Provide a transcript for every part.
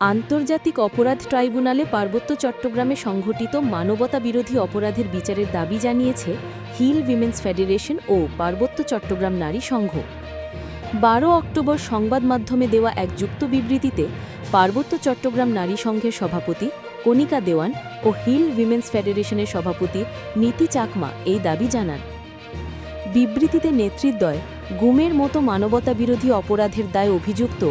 আন্তর্জাতিক অপরাধ ট্রাইব্যুনালে পার্বত্য চট্টগ্রামে সংঘটিত মানবতা বিরোধী অপরাধের বিচারের দাবি জানিয়েছে হিল উইমেন্স ফেডারেশন ও পার্বত্য চট্টগ্রাম নারী সংঘ। বারো অক্টোবর সংবাদ মাধ্যমে দেওয়া এক যুক্ত বিবৃতিতে পার্বত্য চট্টগ্রাম নারী সংঘের সভাপতি কণিকা দেওয়ান ও হিল উইমেন্স ফেডারেশনের সভাপতি নীতি চাকমা এই দাবি জানান। বিবৃতিতে নেতৃদ্বয়, গুমের মতো মানবতা বিরোধী অপরাধের দায় অভিযুক্ত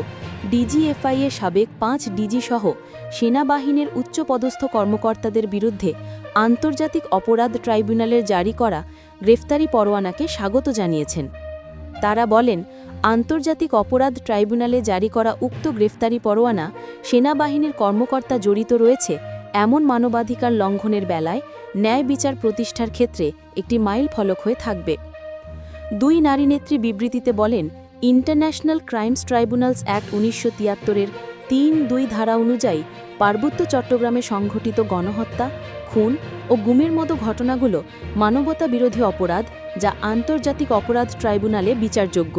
ডিজিএফআই এর সাবেক পাঁচ ডিজি সহ সেনাবাহিনীর উচ্চপদস্থ কর্মকর্তাদের বিরুদ্ধে আন্তর্জাতিক অপরাধ ট্রাইব্যুনালের জারি করা গ্রেফতারি পরোয়ানাকে স্বাগত জানিয়েছেন। তারা বলেন, আন্তর্জাতিক অপরাধ ট্রাইব্যুনালে জারি করা উক্ত গ্রেফতারি পরোয়ানা সেনাবাহিনীর কর্মকর্তা জড়িত রয়েছে এমন মানবাধিকার লঙ্ঘনের বেলায় ন্যায় বিচার প্রতিষ্ঠার ক্ষেত্রে একটি মাইল ফলক হয়ে থাকবে। দুই নারী নেত্রী বিবৃতিতে বলেন ইন্টারন্যাশনাল ক্রাইমস ট্রাইব্যুনালস অ্যাক্ট উনিশশো তিয়াত্তরের তিন দুই ধারা অনুযায়ী পার্বত্য চট্টগ্রামে সংঘটিত গণহত্যা, খুন ও গুমের মতো ঘটনাগুলো মানবতা বিরোধী অপরাধ যা আন্তর্জাতিক অপরাধ ট্রাইব্যুনালে বিচারযোগ্য।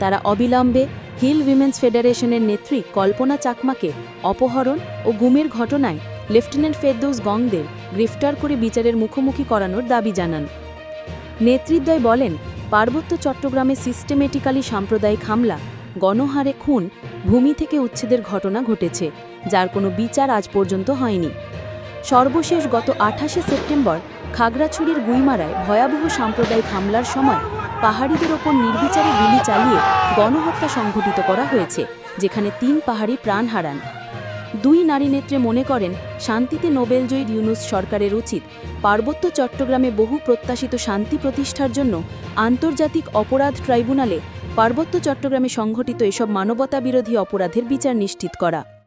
তারা অবিলম্বে হিল উইমেন্স ফেডারেশনের নেত্রী কল্পনা চাকমাকে অপহরণ ও গুমের ঘটনায় লেফটেন্যান্ট ফেরদৌস গংদের গ্রেফতার করে বিচারের মুখোমুখি করানোর দাবি জানান। নেতৃদ্বয় বলেন পার্বত্য চট্টগ্রামে সিস্টেমেটিক্যালি সাম্প্রদায়িক হামলা, গণহারে খুন, ভূমি থেকে উচ্ছেদের ঘটনা ঘটেছে, যার কোনো বিচার আজ পর্যন্ত হয়নি। সর্বশেষ গত আঠাশে সেপ্টেম্বর, খাগড়াছড়ির গুইমারায় ভয়াবহ সাম্প্রদায়িক হামলার সময় পাহাড়িদের ওপর নির্বিচারে গুলি চালিয়ে গণহত্যা সংঘটিত করা হয়েছে, যেখানে তিন পাহাড়ি প্রাণ হারান। দুই নারী নেত্রে মনে করেন, শান্তিতে নোবেলজয়ী ইউনুস সরকারের উচিত। পার্বত্য চট্টগ্রামে বহু প্রত্যাশিত শান্তি প্রতিষ্ঠার জন্য আন্তর্জাতিক অপরাধ ট্রাইব্যুনালে পার্বত্য চট্টগ্রামে সংঘটিত এসব মানবতা বিরোধী অপরাধের বিচার নিশ্চিত করা।